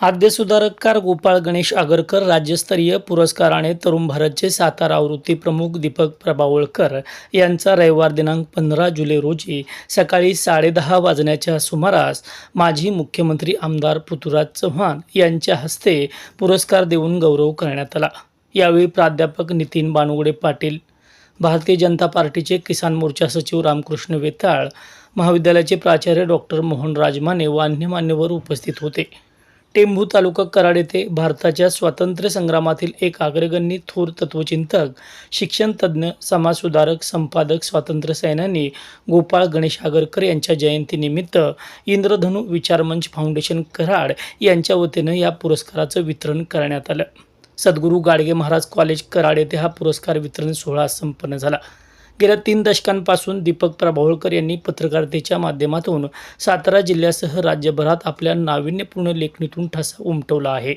आद्यसुधारककार गोपाळ गणेश आगरकर राज्यस्तरीय पुरस्काराने तरुण भारतचे सातारा आवृत्ती प्रमुख दीपक प्रभावळकर यांचा रविवार दिनांक पंधरा जुलै रोजी सकाळी साडेदहा वाजण्याच्या सुमारास माजी मुख्यमंत्री आमदार पृथ्वीराज चव्हाण यांच्या हस्ते पुरस्कार देऊन गौरव करण्यात आला. यावेळी प्राध्यापक नितीन बानुगडे पाटील भारतीय जनता पार्टीचे किसान मोर्चा सचिव रामकृष्ण वेताळ महाविद्यालयाचे प्राचार्य डॉक्टर मोहन राजमाने व अन्य मान्यवर उपस्थित होते. टेंभू तालुका कराड येथे भारताच्या स्वातंत्र्य संग्रामातील एक अग्रगण्य थोर तत्वचिंतक शिक्षणतज्ज्ञ समाजसुधारक संपादक स्वातंत्र्यसेनानी गोपाळ गणेश आगरकर यांच्या जयंतीनिमित्त इंद्रधनु विचारमंच फाउंडेशन कराड यांच्या वतीनं या पुरस्काराचं वितरण करण्यात आलं. सद्गुरू गाडगे महाराज कॉलेज कराड येथे हा पुरस्कार वितरण सोहळा संपन्न झाला. गेल्या तीन दशकांपासून दीपक प्रभावळकर यांनी पत्रकारितेच्या माध्यमातून सातारा जिल्ह्यासह राज्यभरात आपल्या नाविन्यपूर्ण लेखणीतून ठसा उमटवला आहे.